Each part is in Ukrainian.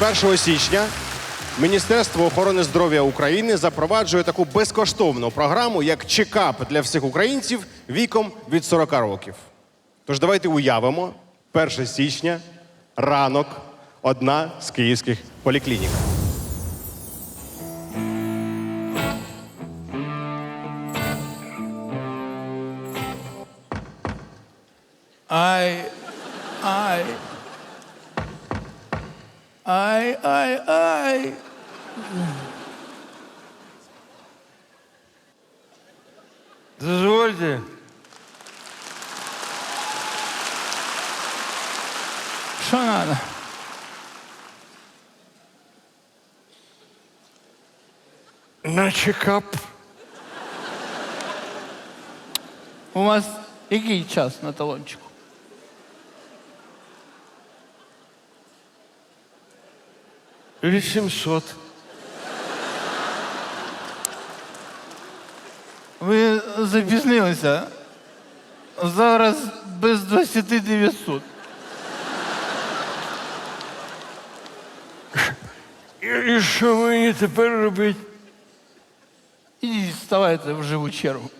З 1 січня Міністерство охорони здоров'я України запроваджує таку безкоштовну програму, як чекап для всіх українців віком від 40 років. Тож давайте уявимо 1 січня, ранок, одна з київських поліклінік. Ай, Ай, ай. Дозвольте. Що надо? На чекап. У вас який час на талончику? Вісімсот. Ви запізнилися. Зараз без 20 900. І, і що мені тепер робити? Ідіть, вставайте в живу чергу.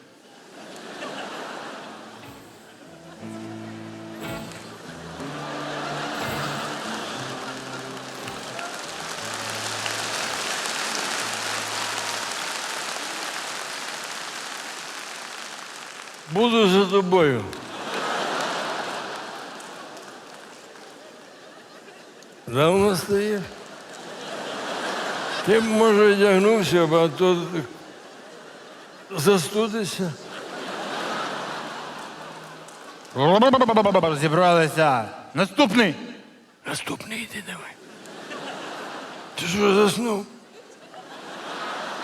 Буду за тобою. Давно стоїш? Ти б, може, одягнувся, б, а то застудишся. Зібралися. Наступний. Наступний йди давай. Ти що заснув?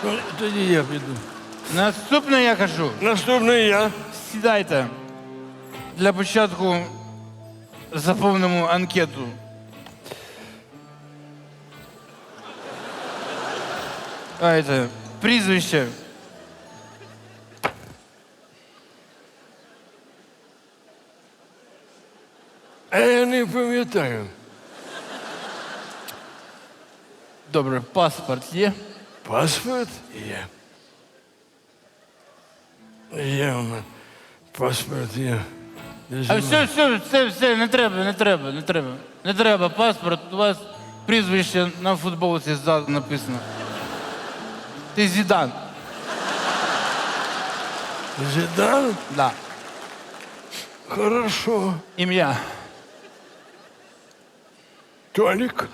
Ну, тоді я піду. Наступний я кажу. Наступний я. Сідайте. Для початку заповнимо анкету. Давайте. Прізвище. А я не пам'ятаю. Добре, паспорт є. Паспорт є. Є у мене. Паспорт є. А все, все, все, все, не треба, не треба, не треба. Не треба паспорт, у вас прізвище на футболці ззаду написано. Ти Зідан. Зідан? Да. Хорошо. Ім'я. Толік?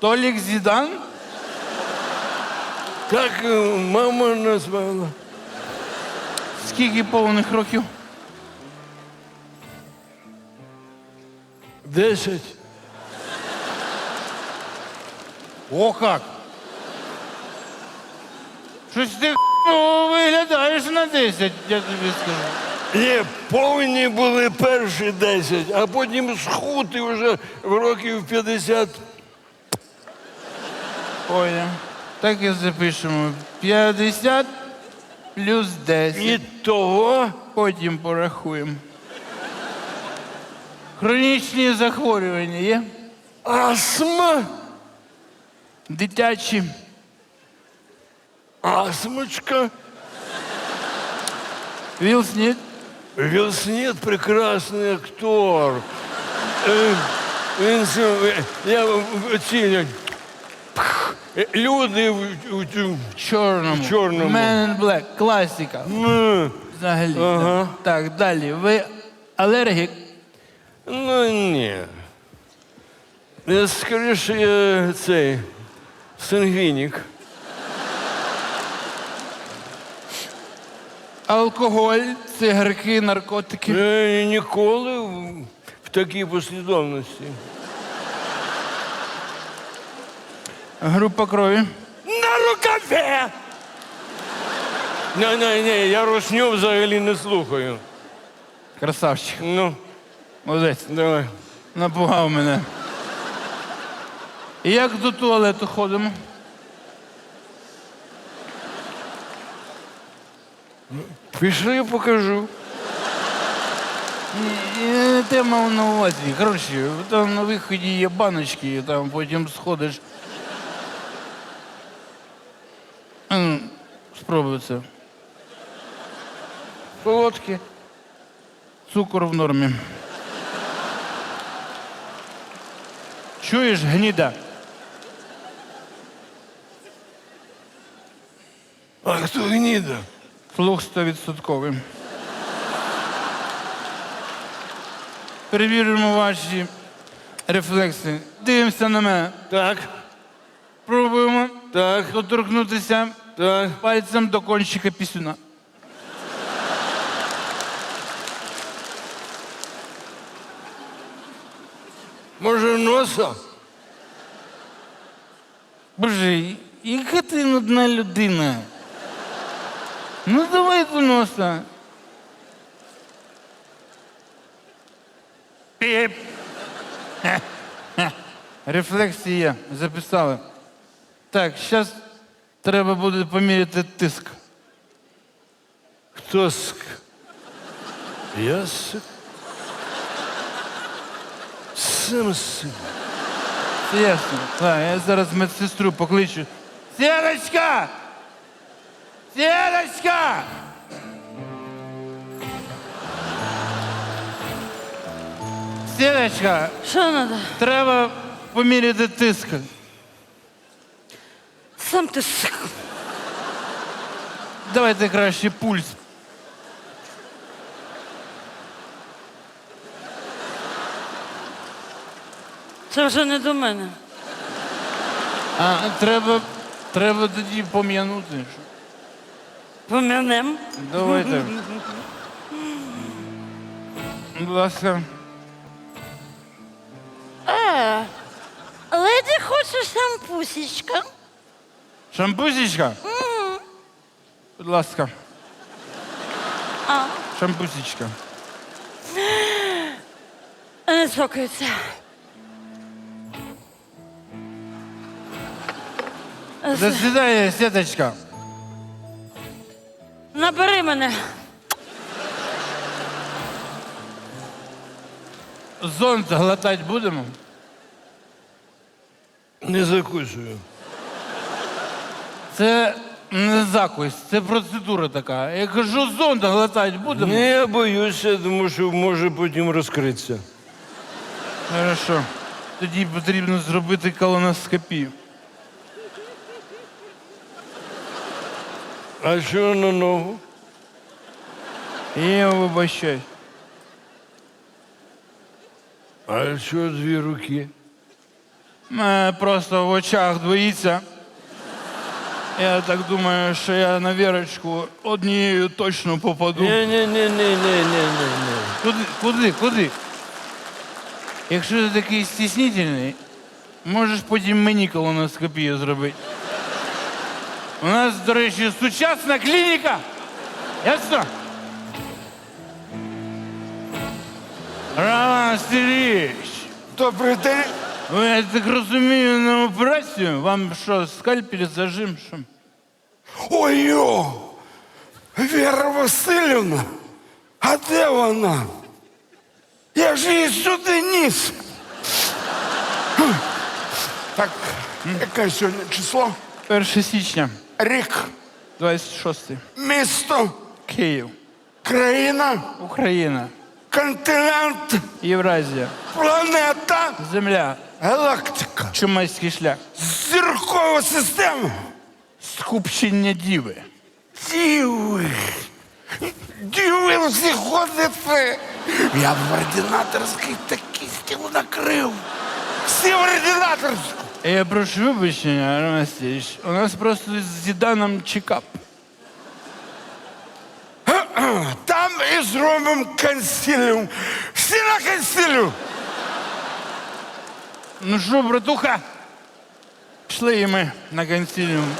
Толік Зідан? Так е, мама назвала. Скільки повних років? Десять. О, як? Щось ти х**ово виглядаєш на 10, я тобі скажу. Є, повні були перші десять, а потім схуд і вже в років 50. Ой, так і запишемо. 50 плюс 10. І того Потім порахуємо. Хронічні захворювання є? астма. Дитячі. Астмочка. Вілл Сміт. Вілл Сміт прекрасний актор. Е, Він я е, люди в, в, цю- Чорному. В чорному. Man in Black. Класика. ну, Взагалі. Ага. Так, далі. Ви алергік? ну ні. Я скоріше я цей сангвінік. Алкоголь, цигарки, наркотики. Я ніколи в, в такій послідовності. Група крові. На рукаве! Ні, ні, ні, я русню взагалі не слухаю. Красавчик. Ну, Молодець. давай. Напугав мене. Як до туалету ходимо? Пішли, я покажу. Не на увазі. Коротше, там на виході є баночки, там потім сходиш. А ну, Спробуй це. Солодкі. Цукор в нормі. Чуєш, гніда? А хто гніда? Флух стовідсотковий. Перевіримо ваші рефлекси. Дивимося на мене. Так, Пробуємо так, доторкнутися так. пальцем до кончика пісюна. Може, носа? Боже, яка ти нудна людина. Ну давай до носа. Піп. Хе-хе. Рефлексії є, записали. Так, зараз треба буде поміряти тиск. Хто ск? Я ск. Сам ск. Це ясно. Так, я зараз медсестру покличу. Сіночка! Сіночка! Сіночка, Що треба? треба поміряти тиск. Сам ти. Давайте краще пульс. Це вже не до мене. А треба, треба тоді пом'янути. Помянем. Давайте. Будь ласка. Е, леді хочеш шампусічка? Шампусічка? Будь ласка. А, Шампусічка. не цокається. До свидання, Сіточка. Набери мене. Зонт глотати будемо? Не закусую. Це не закусь, це процедура така. Я кажу, зонт глотати будемо? Не я боюся, тому що може потім розкритися. Хорошо. Тоді потрібно зробити колоноскопію. А що на ногу? Я вибачай. А що дві руки? Мене просто в очах двоїться. Я так думаю, що я на вірочку однією точно попаду. Ні, ні, ні, ні, ні, ні, ні, ні. Куди, куди, куди? Якщо ти такий стіснительний, можеш потім мені колоноскопію зробити. У нас, до речі, сучасна клініка. Ясно? Роман Сергійович, Добрий день. Ви, я так розумію, на операцію? Вам що, скальпель зажим? Що? Ой-йо! Віра Васильівна, а де вона? Я ж її сюди ніс. Так, яке сьогодні число? 1 січня, Рік, 26 місто, Київ, країна, Україна, континент, Євразія, планета, Земля, галактика, Чумацький шлях, зіркова система. скупчення діви. Діви. Діви всі ходите. Я в ординаторський такий стіл накрив. Всі в ординаторську. Я прошу вибачення, Роман Васильович, у нас просто з Зіданом чекап. Там і зробимо консиліум. Всі на консиліум. Ну що, братуха? Пішли і ми на консиліум.